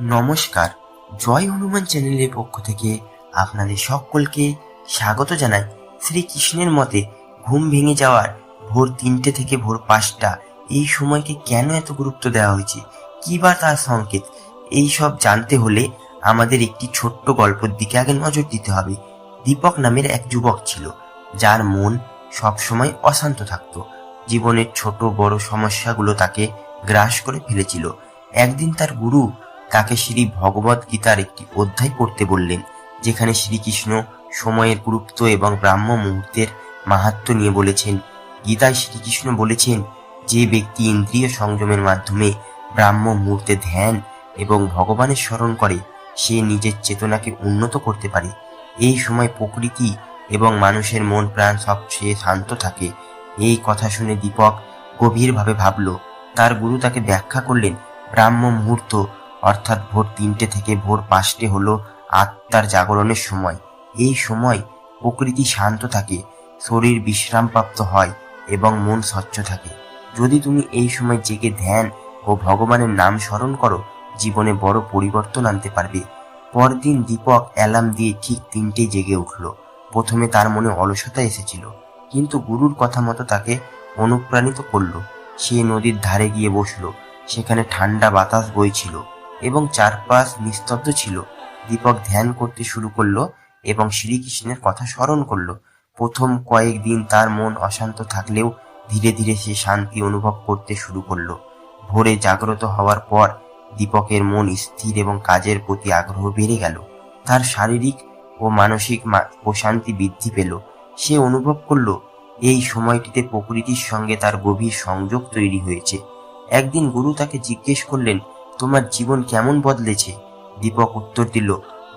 নমস্কার, জয় হনুমান চ্যানেলের পক্ষ থেকে আপনাদের সকলকে স্বাগত জানাই শ্রীকৃষ্ণের মতে ঘুম ভেঙে যাওয়ার ভোর তিনটে থেকে ভোর পাঁচটা এই সময়কে কেন এত গুরুত্ব দেওয়া হয়েছে? কি বা তার সংকেত? এই সব জানতে হলে আমাদের একটি ছোট্ট গল্পের দিকে আগে নজর দিতে হবে। দীপক নামের এক যুবক ছিল, যার মন সবসময় অশান্ত থাকত। জীবনের ছোট বড় সমস্যাগুলো তাকে গ্রাস করে ফেলেছিল। একদিন তার গুরু তাকে শ্রী ভগবত গীতার একটি অধ্যায় পড়তে বললেন, যেখানে শ্রীকৃষ্ণ সময়ের গুরুত্ব এবং ব্রাহ্ম মুহূর্তের মাহাত্ম নিয়ে বলেছেন। গীতায় শ্রীকৃষ্ণ বলেছেন, যে ব্যক্তি ইন্দ্রিয় সংযমের মাধ্যমে ব্রাহ্ম মুহূর্তে ধ্যান এবং ভগবানের স্মরণ করে, সে নিজের চেতনাকে উন্নত করতে পারে। এই সময় প্রকৃতি এবং মানুষের মন প্রাণ সবচেয়ে শান্ত থাকে। এই কথা শুনে দীপক গভীরভাবে ভাবল, তার গুরু তাকে ব্যাখ্যা করলেন, ব্রাহ্ম মুহূর্ত অর্থাৎ ভোর তিনটে থেকে ভোর পাঁচটে হলো আত্মার জাগরণের সময়। এই সময় প্রকৃতি শান্ত থাকে, শরীর বিশ্রামপ্রাপ্ত হয় এবং মন স্বচ্ছ থাকে। যদি তুমি এই সময় জেগে ধ্যান ও ভগবানের নাম স্মরণ করো, জীবনে বড় পরিবর্তন আনতে পারবে। পরদিন দীপক অ্যালার্ম দিয়ে ঠিক তিনটেই জেগে উঠল। প্রথমে তার মনে অলসতা এসেছিল, কিন্তু গুরুর কথা মতো তাকে অনুপ্রাণিত করল। সে নদীর ধারে গিয়ে বসল, সেখানে ঠান্ডা বাতাস বইছিল। এবং চারপাশ নিস্তব্ধ ছিল। দীপক ধ্যান করতে শুরু করল এবং শ্রীকৃষ্ণের কথা স্মরণ করল। প্রথম কয়েকদিন তার মন অশান্ত থাকলেও ধীরে ধীরে সে শান্তি অনুভব করতে শুরু করল। ভোরে জাগ্রত হওয়ার পর দীপকের মন স্থির এবং কাজের প্রতি আগ্রহ বেড়ে গেল। তার শারীরিক ও মানসিক প্রশান্তি বৃদ্ধি পেল। সে অনুভব করল, এই সময়টিতে প্রকৃতির সঙ্গে তার গভীর সংযোগ তৈরি হয়েছে। একদিন গুরু তাকে জিজ্ঞেস করলেন তোমার জীবন কেমন বদলেছে? দীপক উত্তর দিল,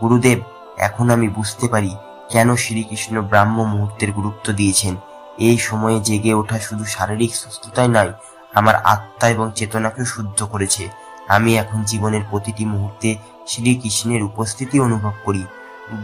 গুরুদেব, এখন আমি বুঝতে পারি কেন শ্রীকৃষ্ণ ব্রাহ্ম মুহূর্তের গুরুত্ব দিয়েছেন। এই সময়ে জেগে ওঠা শুধু শারীরিক সুস্থতাই নয়, আমার আত্মা এবং চেতনাকেও শুদ্ধ করেছে। আমি এখন জীবনের প্রতিটি মুহূর্তে শ্রীকৃষ্ণের উপস্থিতি অনুভব করি।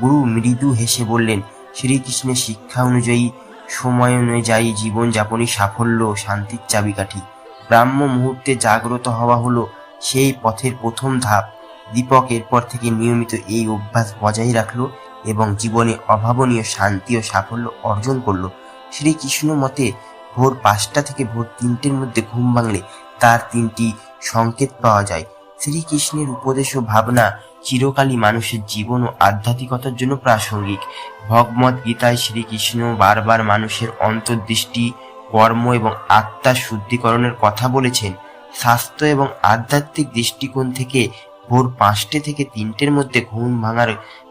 গুরু মৃদু হেসে বললেন, শ্রীকৃষ্ণের শিক্ষা অনুযায়ী, সময় অনুযায়ী জীবনযাপনই সাফল্য শান্তির চাবিকাঠি। ব্রাহ্ম মুহূর্তে জাগ্রত হওয়া হলো সেই পথের প্রথম ধাপ। দীপক এরপর থেকে নিয়মিত এই অভ্যাস বজায় রাখল এবং জীবনে অভাবনীয় শান্তি ও সাফল্য অর্জন করল। শ্রীকৃষ্ণ মতে, ভোর পাঁচটা থেকে ভোর তিনটের মধ্যে ঘুম ভাঙলে তার তিনটি সংকেত পাওয়া যায়। শ্রীকৃষ্ণের উপদেশ ও ভাবনা চিরকালই মানুষের জীবন ও আধ্যাত্মিকতার জন্য প্রাসঙ্গিক। ভগবত গীতায় শ্রীকৃষ্ণ বারবার মানুষের অন্তর্দৃষ্টি, কর্ম এবং আত্মার শুদ্ধিকরণের কথা বলেছেন। স্বাস্থ্য এবং আধ্যাত্মিক দৃষ্টিকোণ থেকে ভোর পাঁচটে থেকে তিনটের মধ্যে ঘুম ভাঙার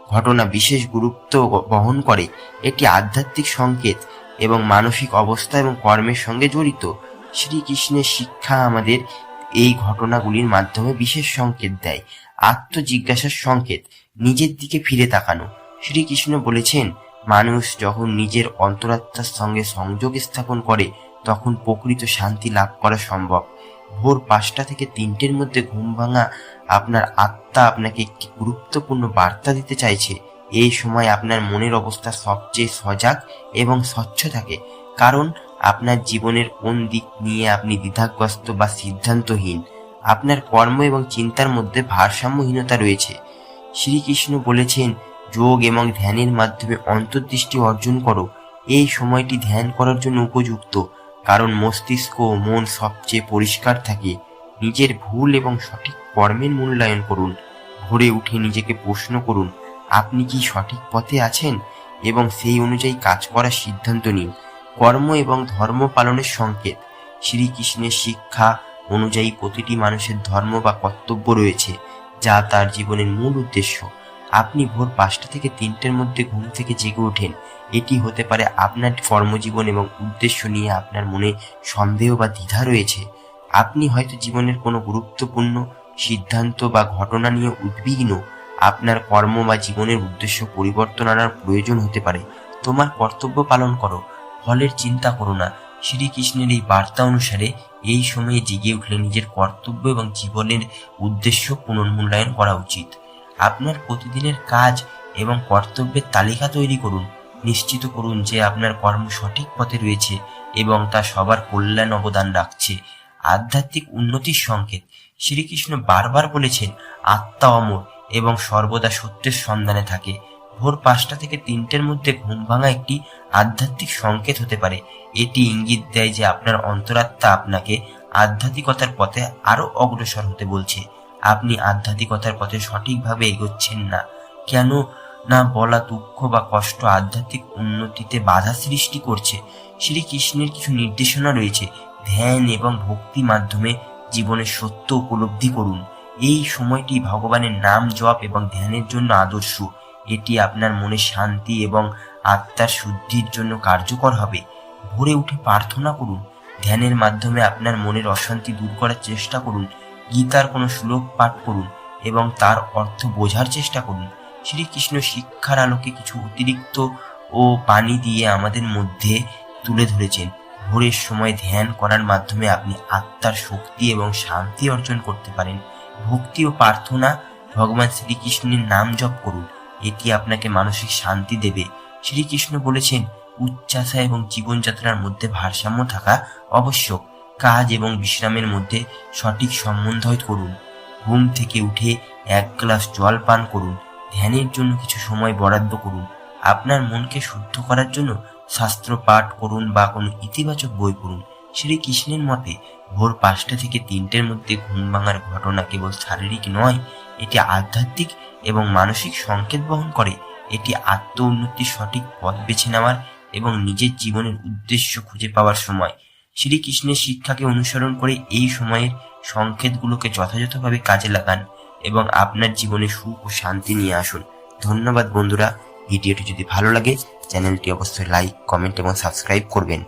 ঘটনা বিশেষ গুরুত্ব বহন করে। এটি আধ্যাত্মিক সংকেত এবং মানসিক অবস্থা এবং কর্মের সঙ্গে জড়িত। শ্রীকৃষ্ণের শিক্ষা আমাদের এই ঘটনাগুলির মাধ্যমে বিশেষ সংকেত দেয়। আত্মজিজ্ঞাসার সংকেত, নিজের দিকে ফিরে তাকানো। শ্রীকৃষ্ণ বলেছেন, মানুষ যখন নিজের অন্তরাত্মার সঙ্গে সংযোগ স্থাপন করে, তখন প্রকৃত শান্তি লাভ করা সম্ভব। ভোর পাঁচটা থেকে তিনটের মধ্যে ঘুম ভাঙা আপনার আত্মা আপনাকে একটি গুরুত্বপূর্ণ বার্তা দিতে চাইছে। এই সময় আপনার মনের অবস্থা সবচেয়ে সজাগ এবং স্বচ্ছ থাকে। কারণ আপনার জীবনের কোন দিক নিয়ে আপনি দ্বিধাগ্রস্ত বা সিদ্ধান্তহীন, আপনার কর্ম এবং চিন্তার মধ্যে ভারসাম্যহীনতা রয়েছে। শ্রীকৃষ্ণ বলেছেন, যোগ এবং ধ্যানের মাধ্যমে অন্তর্দৃষ্টি অর্জন করো। এই সময়টি ধ্যান করার জন্য উপযুক্ত। কারণ মস্তিষ্ক ও মন সবচেয়ে পরিষ্কার থাকে। নিজের ভুল এবং সঠিক কর্মের মূল্যায়ন করুন। ভোরে উঠে নিজেকে প্রশ্ন করুন, আপনি কি সঠিক পথে আছেন? এবং সেই অনুযায়ী কাজ করার সিদ্ধান্ত নিন। কর্ম এবং ধর্ম পালনের সংকেত। শ্রীকৃষ্ণের শিক্ষা অনুযায়ী প্রতিটি মানুষের ধর্ম বা কর্তব্য রয়েছে, যা তার জীবনের মূল উদ্দেশ্য। আপনি ভোর পাঁচটা থেকে তিনটের মধ্যে ঘুম থেকে জেগে ওঠেন। এটি হতে পারে আপনার কর্মজীবন এবং উদ্দেশ্য নিয়ে আপনার মনে সন্দেহ বা দ্বিধা রয়েছে। আপনি হয়তো জীবনের কোনো গুরুত্বপূর্ণ সিদ্ধান্ত বা ঘটনা নিয়ে উদ্বিগ্ন। আপনার কর্ম বা জীবনের উদ্দেশ্য পরিবর্তন আনার প্রয়োজন হতে পারে। তোমার কর্তব্য পালন করো, ফলের চিন্তা করো না। শ্রীকৃষ্ণের এই বার্তা অনুসারে এই সময়ে জেগে উঠলে নিজের কর্তব্য এবং জীবনের উদ্দেশ্য পুনর্মূল্যায়ন করা উচিত। আপনার প্রতিদিনের কাজ এবং কর্তব্যের তালিকা তৈরি করুন। নিশ্চিত করুন যে আপনার কর্ম সঠিক পথে রয়েছে এবং তা সবার কল্যাণ অবদান রাখছে। আধ্যাত্মিক উন্নতির সংকেত। শ্রীকৃষ্ণ বারবার বলেছেন, আত্মা অমর এবং সর্বদা সত্যের সন্ধানে থাকে। ভোর পাঁচটা থেকে তিনটের মধ্যে ঘুম ভাঙা একটি আধ্যাত্মিক সংকেত হতে পারে। এটি ইঙ্গিত দেয় যে আপনার অন্তরাত্মা আপনাকে আধ্যাত্মিকতার পথে আরও অগ্রসর হতে বলছে। আপনি আধ্যাত্মিকতার পথে সঠিকভাবে এগোচ্ছেন না। কেন না বলা দুঃখ বা কষ্ট আধ্যাত্মিক উন্নতিতে বাধা সৃষ্টি করছে? শ্রীকৃষ্ণের কিছু নির্দেশনা রয়েছে। ধ্যান এবং ভক্তি মাধ্যমে জীবনের সত্য উপলব্ধি করুন। এই সময়টি ভগবানের নাম জপ এবং ধ্যানের জন্য আদর্শ। এটি আপনার মনে শান্তি এবং আত্মার শুদ্ধির জন্য কার্যকর হবে। ভোরে উঠে প্রার্থনা করুন। ধ্যানের মাধ্যমে আপনার মনের অশান্তি দূর করার চেষ্টা করুন। গীতার কোনো শ্লোক পাঠ করুন এবং তার অর্থ বোঝার চেষ্টা করুন। শ্রীকৃষ্ণ শিক্ষার আলোকে কিছু অতিরিক্ত ও পানি দিয়ে আমাদের মধ্যে তুলে ধরেছেন। ভোরের সময় ধ্যান করার মাধ্যমে আপনি আত্মার শক্তি এবং শান্তি অর্জন করতে পারেন। ভক্তি ও প্রার্থনা, ভগবান শ্রীকৃষ্ণের নাম জপ করুন। এটি আপনাকে মানসিক শান্তি দেবে। শ্রীকৃষ্ণ বলেছেন উচ্চাসা এবং জীবনযাত্রার মধ্যে ভারসাম্য থাকা আবশ্যক। কাজ এবং বিশ্রামের মধ্যে সঠিক সমন্বয় করুন। ঘুম থেকে উঠে এক গ্লাস জল পান করুন। ধ্যানের জন্য কিছু সময় বরাদ্দ করুন। আপনার মনকে শুদ্ধ করার জন্য শাস্ত্র পাঠ করুন বা কোনো ইতিবাচক বই পড়ুন। শ্রীকৃষ্ণের মতে, ভোর পাঁচটা থেকে তিনটের মধ্যে ঘুম ভাঙার ঘটনা কেবল শারীরিক নয়, এটি আধ্যাত্মিক এবং মানসিক সংকেত বহন করে। এটি আত্ম উন্নতির সঠিক পথ বেছে নেওয়ার এবং নিজের জীবনের উদ্দেশ্য খুঁজে পাওয়ার সময়। শ্রীকৃষ্ণের শিক্ষাকে অনুসরণ করে এই সময়ের সংকেতগুলোকে যথাযথভাবে কাজে লাগান এবং আপনার জীবনে সুখ ও শান্তি নিয়ে আসুন। ধন্যবাদ বন্ধুরা। ভিডিওটি যদি ভালো লাগে, চ্যানেলটি অবশ্যই লাইক কমেন্ট এবং সাবস্ক্রাইব করবেন।